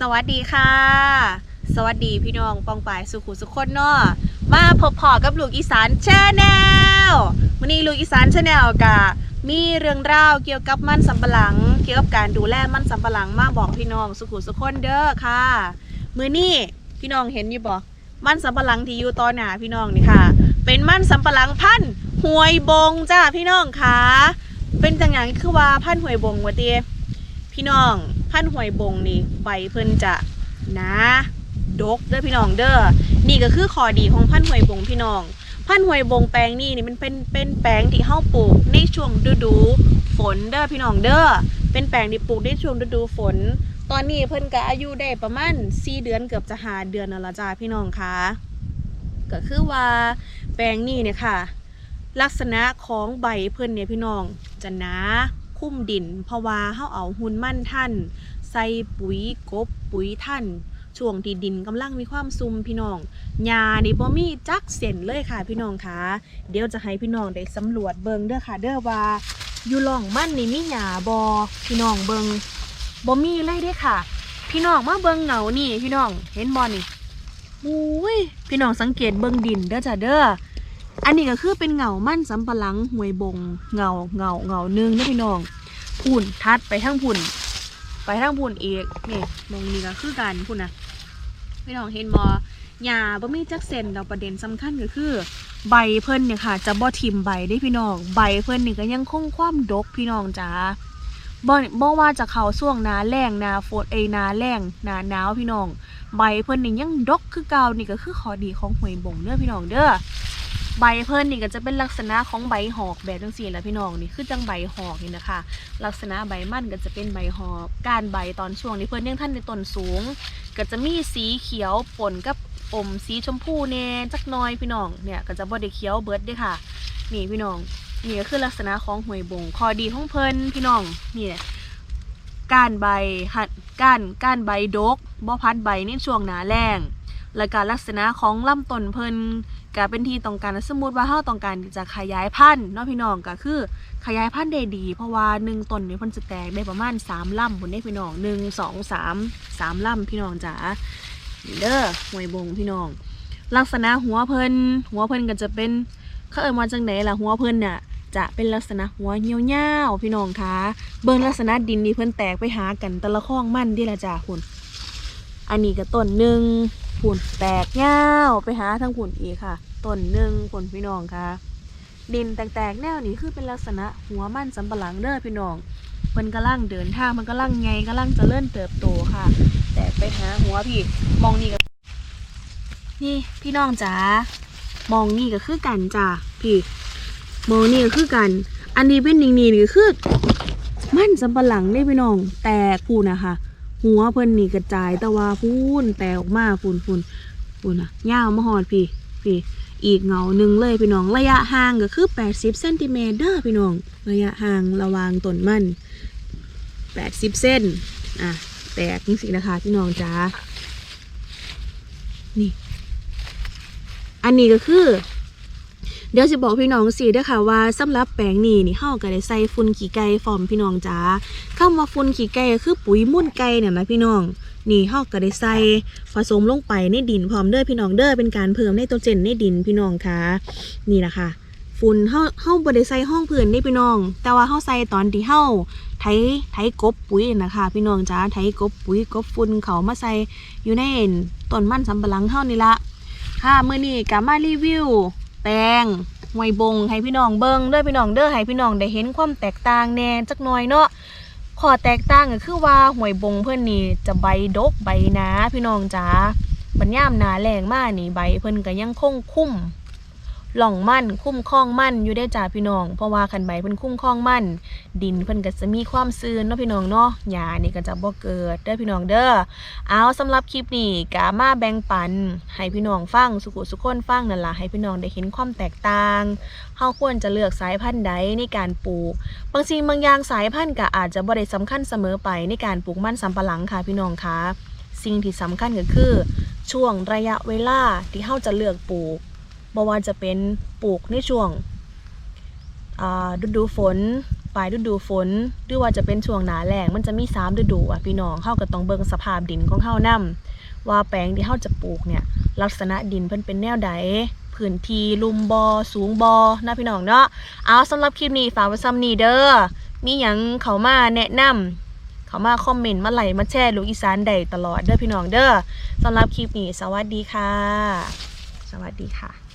สวัสดีค่ะ สวัสดีพี่น้องปองปายสุขุสุขคนเนาะมาพบพอกับลูกอีสานชาแนลวันนี้ลูกอีสานชาแนลกะมีเรื่องราวเกี่ยวกับมันสำปะหลัง เกี่ยวกับการดูแลมันสำปะหลังมาบอกพี่น้องสุขุสุขคนเด้อค่ะ มือนี่พี่น้องเห็นอยู่บ่มันสำปะหลังที่อยู่ตอนหนาพี่น้องนี่ค่ะ เป็นมันสำปะหลังพันธุ์หวยบงจ้าพี่น้องค่ะเป็นจังอย่างคือว่าพันธุ์หวยบงวะเตีย พี่น้องพันธุ์หวยบงนี่ใบเพิ่นจะหนาดกเด้อพี่น้องเด้อนี่ก็คือข้อดีของพันธุ์หวยบงพี่น้อง พันธุ์หวยบงแปลงนี่นี่มันเป็นเป็นแปลงที่เฮาปลูกในช่วงฤดูฝนเด้อพี่น้องเด้อเป็นแปลงที่ปลูกในช่วงฤดูฝน ตอนนี้เพิ่นก็อายุได้ประมาณ4เดือนเกือบจะ5เดือนแล้วละจ้าพี่น้องคะก็คือว่าแปลงนี่เนี่ยค่ะ ลักษณะของใบเพิ่นเนี่ยพี่น้องจะหนา คุ้มดิน เพราะว่าเฮาเอาหุ่นมั่นท่าน ใส่ปุ๋ยกบปุ๋ยท่านช่วงที่ดินกำลังมีความซุ่มพี่น้องหญ้านี่บ่มีจักเส้นเลยค่ะพี่น้องคะเดี๋ยวจะให้พี่น้องได้สำรวจเบิงเด้อค่ะ เด้อว่าอยู่หล่องมันนี่มีหญ้าบ่พี่น้องเบิงบ่มีเลยเด้อค่ะ พี่น้องมาเบิงเหงานี่พี่น้องเห็นบ่นี่อุ้ยพี่น้องสังเกตเบิงดินเด้อจ้ะเด้อ อันนี้ก็คือเป็นเหงามั่นสำปะหลังหวยบงเหงาเหงาเหงาหนึ่งนะพี่น้องพุ่นทัดไปทั้งพุ่น ไปทั้งพุ่นอีกนี่มองนี่ก็คือกันพุ่นนะพี่น้องเห็นบอหญ้าบ่มีจักเส้นดอกประเด็นสำคัญก็คือ ใบเพิ่นเนี่ยค่ะ จะบ่ทิมใบได้พี่น้อง ใบเพิ่นนี่ก็ยังคงความดกพี่น้องจ้าบ่บ่ว่าจะเข้าช่วงนาแล้งนาฝนเอนาแล้งนาหนาวพี่น้อง ใบเพิ่นนี่ยังดกคือเก่านี่ก็คือข้อดีของหวยบงเด้อพี่น้องเด้อ ใบเพิ่นนี่ก็จะเป็นลักษณะของใบหอกแบบจังซี่แหละพี่น้องนี่คือจังใบหอกนี่นะคะ ลักษณะใบมันก็จะเป็นใบหอกการใบตอนช่วงที่เพิ่นยังท่านในต้นสูง ก็จะมีสีเขียวปนกับอมสีชมพูแน่จักน้อยพี่น้องเนี่ยก็จะบ่ได้เขียวเบิดเด้อค่ะ นี่พี่น้องนี่ก็คือลักษณะของหวยบงขอดีของเพิ่นพี่น้องนี่ก้านใบหัดก้านก้านใบดกบ่พัดใบในช่วงหนาแล้งและการลักษณะของลำต้นเพิ่น ก็เป็นที่ต้องการสมมติว่าเฮาต้องการจะขยายพันธุ์เนาะพี่น้องก็คือ ขยายพันธุ์ได้ดี เพราะว่าหนึ่งต้นนี่เพิ่นจะแตกได้ประมาณ3ลำพุ่นได้พี่น้อง1 2 3 3ลำพี่น้องจ๋าเด้อหวยบงพี่น้อง ลักษณะหัวเพิ่นหัวเพิ่นก็จะเป็นเขาเอ่ยมาจังไหนล่ะหัวเพิ่นน่ะจะเป็นลักษณะหัวเหี่ยวๆพี่น้องคะเบิ่งลักษณะดินที่เพิ่นแตกไปหากันแต่ละข้องมันดิละจ้าคุณ อันนี้ก็ต้นหนึ่งผุนแตกเงาไปหาทั้งผุนอีกค่ะต้นหนึ่งผลพี่น้องค่ะ ดินแตกๆแนวนี้คือเป็นลักษณะหัวมันสำปะหลังเด้อพี่น้องมันกำลังเดินทางมันกำลังไงกำลังจะเลื่อนเติบโตค่ะ แตกไปหาหัวพี่มองนี่ก็นี่พี่น้องจ๋ามองนี่ก็คือกันจ้ะพี่มองนี่ก็คือกัน อันนี้เป็นนิ่งๆนี่ก็คือ มันสำปะหลังได้พี่น้องแตกพูนะคะ หัวเพิ่นนี่กระจายแต่ว่าพูนแตกออกมาพูนพูนพูนอะยาวมาหอดพี่พี่อีกเงาหนึ่งเลยพี่น้องระยะห่างก็คือ 80เซนติเมตรเด้อพี่น้อง ระยะห่างระวางต้นมัน 80เส้นอะแตกนี่สินะคะพี่น้องจ้านี่ อันนี้ก็คือ เดี๋ยวจะบอกพี่น้องสิเด้อค่ะว่าสำหรับแปลงนี้นี่เฮาก็ได้ใส่ฝุ่นขี้ไก่ฟอมพี่น้องจ้าคำว่าฝุ่นขี้ไก่คือปุ๋ยมุ่นไก่เนี่ยนะพี่น้องนี่เฮาก็ได้ใส่ผสมลงไปในดินพร้อมเด้อพี่น้องเด้อเป็นการเพิ่มไนโตรเจนในดินพี่น้องค่ะนี่แหละค่ะฝุ่นเฮาเฮาบ่ได้ใส่ห้องพื้นนี่พี่น้อง แต่ว่าเฮาใส่ตอนที่เฮาไถไถกบปุ๋ยนะคะ พี่น้องจ้าไถกบปุ๋ยกบฝุ่นเขามาใส่อยู่ในต้นมันสำปะหลังเฮานี่ละค่ะมื้อนี้ก็มารีวิว แตงหวยบงให้พี่น้องเบิ้งเด้อพี่น้องเด้อให้พี่น้องได้เห็นความแตกต่างแน่จักหน่อยเนาะข้อแตกต่างก็คือว่าหวยบงเพื่อนนี่จะใบดกใบหนาพี่น้องจ๋าบัญยามหนาแรงมากนี่ใบเพิ่นก็ยังคงคุ้ม หล่องมั่นคุ้มคล้องมั่นอยู่ได้จ้าพี่น้อง เพราะว่าคันใบเพิ่นคุ้มคล้องมั่น ดินเพิ่นก็จะมีความซื่นเนาะพี่น้องเนาะหญ้านี่ก็จะบ่เกิดเด้อพี่น้องเด้อเอาสำหรับคลิปนี้ก็มาแบ่งปันให้พี่น้องฟังสุขุสุขคนฟังนั่นล่ะให้พี่น้องได้เห็นความแตกต่างเฮาควรจะเลือกสายพันธุ์ใดในการปลูก บางสิ่งบางอย่างสายพันธุ์ก็อาจจะบ่ได้สำคัญเสมอไปในการปลูกมันสำปะหลังค่ะพี่น้องคะสิ่งที่สำคัญก็คือ ช่วงระยะเวลาที่เฮาจะเลือกปลูก บ่ว่าจะเป็นปลูกในช่วงฤดูฝนปลายฤดูฝน หรือว่าจะเป็นช่วงหนาแล้งมันจะมีสามฤดูอะพี่น้องเฮาก็ต้องเบิ่งสภาพดินของเฮานํว่าแปลงที่เฮาจะปลูกเนี่ยลักษณะดินเพิ่นเป็นแนวใดพื้นที่ลุ่มบอสูงบอนะพี่น้องเนาะเอาสำหรับคลิปนี้ฝากไว้ซ้ำนี้เด้อมีหยังเขามาแนะนำเขามาคอมเมนต์มาไหลมาแชร์ลูกอีสานได้ตลอดเด้อพี่น้องเด้อสำหรับคลิปนี้สวัสดีค่ะ สวัสดีค่ะ